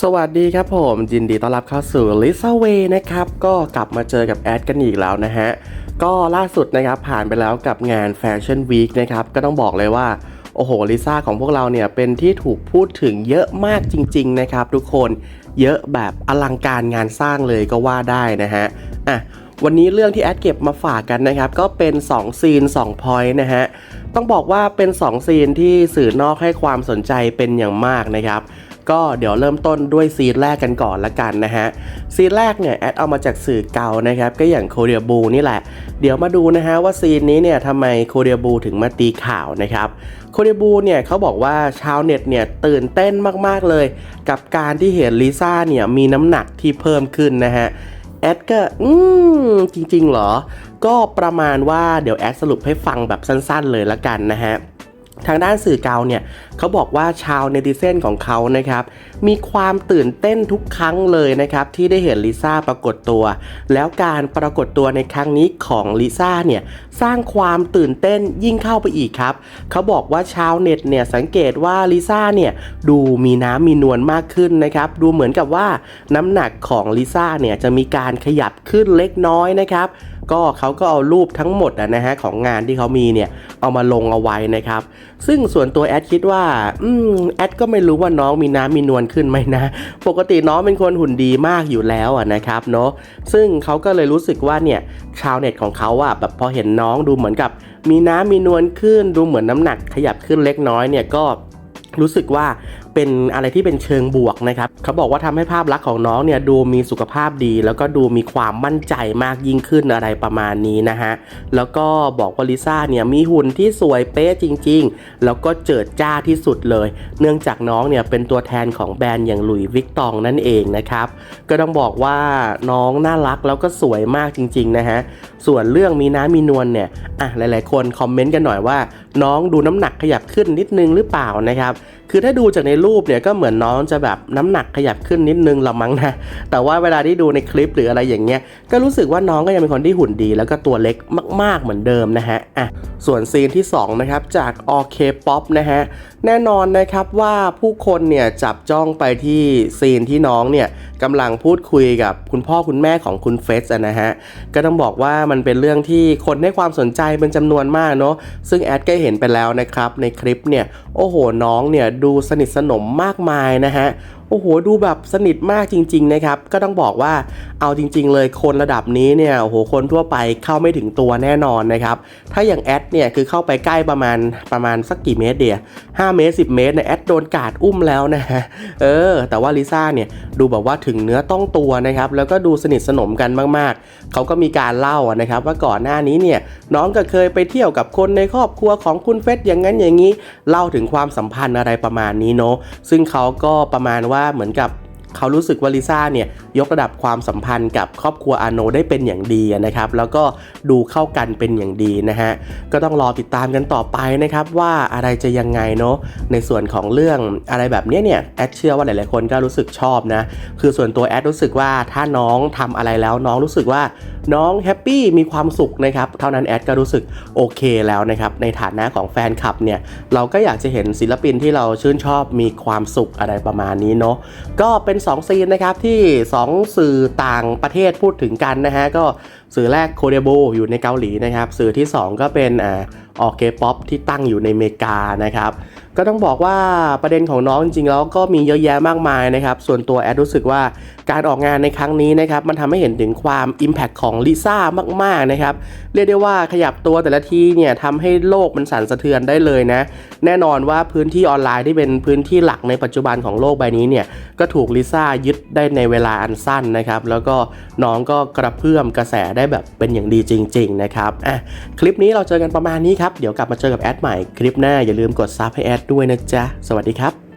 สวัสดีครับผมยินดีต้อนรับเข้าสู่ l i s a Way นะครับ ก็กลับมาเจอกับแอดกันอีกแล้วนะฮะ ก็ล่าสุดนะครับผ่านไปแล้วกับงาน Fashion Week นะครับ ก็ต้องบอกเลยว่า โอ้โหลิซ่าของพวกเราเนี่ย เป็นที่ถูกพูดถึงเยอะมากจริง ๆ นะครับ ทุกคนเยอะแบบอลังการงานสร้างเลยก็ว่าได้นะฮะอะวันนี้เรื่องที่แอดเก็บมาฝากกันนะครับ ก็เป็น2ซีน2พอยต์นะฮะต้องบอกว่าเป็น2ซีนที่สื่อนอกให้ความสนใจเป็นอย่างมากนะครับ ก็เดี๋ยวเริ่มต้นด้วยซีนแรกกันก่อนละกันนะฮะ ซีนแรกเนี่ยแอดเอามาจากสื่อเก่านะครับ ก็อย่างโคเรียบูนี่แหละ เดี๋ยวมาดูนะฮะว่าซีนนี้เนี่ยทำไมโคเรียบูถึงมาตีข่าวนะครับโคเรียบูเนี่ยเขาบอกว่าชาวเน็ตเนี่ยตื่นเต้นมากๆเลย กับการที่เห็นลิซ่าเนี่ยมีน้ำหนักที่เพิ่มขึ้นนะฮะแอดก็อืมจริงๆเหรอ ก็ประมาณว่าเดี๋ยวแอดสรุปให้ฟังแบบสั้นๆเลยละกันนะฮะ ทางด้านสื่อเกาเนี่ยเขาบอกว่าชาวเนติเซนของเขานะครับมีความตื่นเต้นทุกครั้งเลยนะครับที่ได้เห็นลิซ่าปรากฏตัว แล้วการปรากฏตัวในครั้งนี้ของลิซ่าเนี่ยสร้างความตื่นเต้นยิ่งเข้าไปอีกครับเขาบอกว่าชาวเน็ตเนี่ยสังเกตว่าลิซ่าเนี่ยดูมีน้ำมีนวลมากขึ้นนะครับดูเหมือนกับว่าน้ำหนักของลิซ่าเนี่ยจะมีการขยับขึ้นเล็กน้อยนะครับ ก็เขาก็เอารูปทั้งหมดอะนะฮะของงานที่เขามีเนี่ยเอามาลงเอาไว้นะครับ ซึ่งส่วนตัวแอดคิดว่าอืมแอดก็ไม่รู้ว่าน้องมีน้ำมีนวลขึ้นไหมนะ ปกติน้องเป็นคนหุ่นดีมากอยู่แล้วอะนะครับเนาะซึ่งเขาก็เลยรู้สึกว่าเนี่ยชาวเน็ตของเขาอะแบบพอเห็นน้องดูเหมือนกับ มีน้ำมีนวลขึ้น ดูเหมือนน้ำหนักขยับขึ้นเล็กน้อยเนี่ยก็รู้สึกว่า เป็นอะไรที่เป็นเชิงบวกนะครับเขาบอกว่าทำให้ภาพลักษณ์ของน้องเนี่ยดูมีสุขภาพดี แล้วก็ดูมีความมั่นใจมากยิ่งขึ้นอะไรประมาณนี้นะฮะแล้วก็บอกว่าลิซ่าเนี่ยมีหุ่นที่สวยเป๊ะจริง ๆ แล้วก็เจิดจ้าที่สุดเลย เนื่องจากน้องเนี่ยเป็นตัวแทนของแบรนด์อย่างหลุยวิกตองนั่นเองนะครับก็ต้องบอกว่าน้องน่ารักแล้วก็สวยมากจริงๆนะฮะส่วนเรื่องมีน้ำมีนวลเนี่ยอะหลาย ๆ คนคอมเมนต์กันหน่อยว่า น้องดูน้ำหนักขยับขึ้นนิดนึงหรือเปล่านะครับคือถ้าดูจากในรูปเนี่ยก็เหมือนน้องจะแบบน้ำหนักขยับขึ้นนิดนึงละมั้งนะแต่ว่าเวลาที่ดูในคลิปหรืออะไรอย่างเงี้ยก็รู้สึกว่าน้องก็ยังเป็นคนที่หุ่นดี แล้วก็ตัวเล็กมาก ๆเหมือนเดิมนะฮะอะส่วนซีนที่2นะครับจาก OK Pop นะฮะแน่นอนนะครับว่าผู้คนเนี่ยจับจ้องไปที่ซีนที่น้องเนี่ยกำลังพูดคุยกับคุณพ่อคุณแม่ของคุณเฟสอะนะฮะก็ต้องบอกว่ามันเป็นเรื่องที่คนให้ความสนใจเป็นจำนวนมากเนาะซึ่งแอดก็เห็นไปแล้วนะครับในคลิปเนี่ยโอ้โหน้องเนี่ยดูสนิทสนมมากมายนะฮะ โอ้โหดูแบบสนิทมากจริง ๆ นะครับ ก็ต้องบอกว่าเอาจริง ๆ เลยคนระดับนี้เนี่ยโอ้โหคนทั่วไปเข้าไม่ถึงตัวแน่นอนนะครับ ถ้าอย่างแอดเนี่ยคือเข้าไปใกล้ประมาณประมาณสักกี่เมตรเดีย5เมตร10เมตรเนี่ยแอดโดนกาดอุ้มแล้วนะฮะเออ แต่ว่าลิซ่าเนี่ยดูแบบว่าถึงเนื้อต้องตัวนะครับ แล้วก็ดูสนิทสนมกันมากๆ เขาก็มีการเล่านะครับ ว่าก่อนหน้านี้เนี่ยน้องก็เคยไปเที่ยวกับคนในครอบครัวของคุณเฟสอย่างนั้นอย่างนี้ เล่าถึงความสัมพันธ์อะไรประมาณนี้เนาะซึ่งเขาก็ประมาณว่าาเหมือนกับเขารู้สึกว่าลิซ่าเนี่ยยกระดับความสัมพันธ์กับครอบครัวอาโนได้เป็นอย่างดีนะครับ แล้วก็ดูเข้ากันเป็นอย่างดีนะฮะ ก็ต้องรอติดตามกันต่อไปนะครับ ว่าอะไรจะยังไงเนาะในส่วนของเรื่องอะไรแบบนี้เนี่ยแอดเชื่อว่าหลายๆคนก็รู้สึกชอบนะ คือส่วนตัวแอดรู้สึกว่าถ้าน้องทำอะไรแล้วน้องรู้สึกว่าน้องแฮปปี้มีความสุขนะครับ เท่านั้นแอดก็รู้สึกโอเคแล้วนะครับ ในฐานะของแฟนคลับเนี่ย เราก็อยากจะเห็นศิลปินที่เราชื่นชอบมีความสุขอะไรประมาณนี้เนาะก็เป็น 2 ซีนนะครับที่ 2 สื่อต่างประเทศพูดถึงกันนะฮะก็สื่อแรกโคเดโบอยู่ในเกาหลีนะครับ สื่อที่ 2 ก็เป็นอ่าออเคป๊อปที่ตั้งอยู่ในอเมริกานะครับ ก็ต้องบอกว่าประเด็นของน้องจริงๆแล้วก็มีเยอะแยะมากมายนะครับ ส่วนตัวแอดรู้สึกว่าการออกงานในครั้งนี้นะครับมันทำให้เห็นถึงความ Impact ของลิซ่ามากๆนะครับเรียกได้ว่าขยับตัวแต่ละทีเนี่ยทำให้โลกมันสั่นสะเทือนได้เลยนะ แน่นอนว่าพื้นที่ออนไลน์ที่เป็นพื้นที่หลักในปัจจุบันของโลกใบนี้เนี่ยก็ถูกลิซ่ายึดได้ในเวลาอันสั้นนะครับแล้วก็น้องก็กระเพื่อมกระแสได้แบบเป็นอย่างดีจริง ๆ นะครับอะคลิปนี้เราเจอกันประมาณนี้ครับเดี๋ยวกลับมาเจอกับแอดใหม่คลิปหน้าอย่าลืมกดซับให้แอดด้วยนะจ๊ะ สวัสดีครับ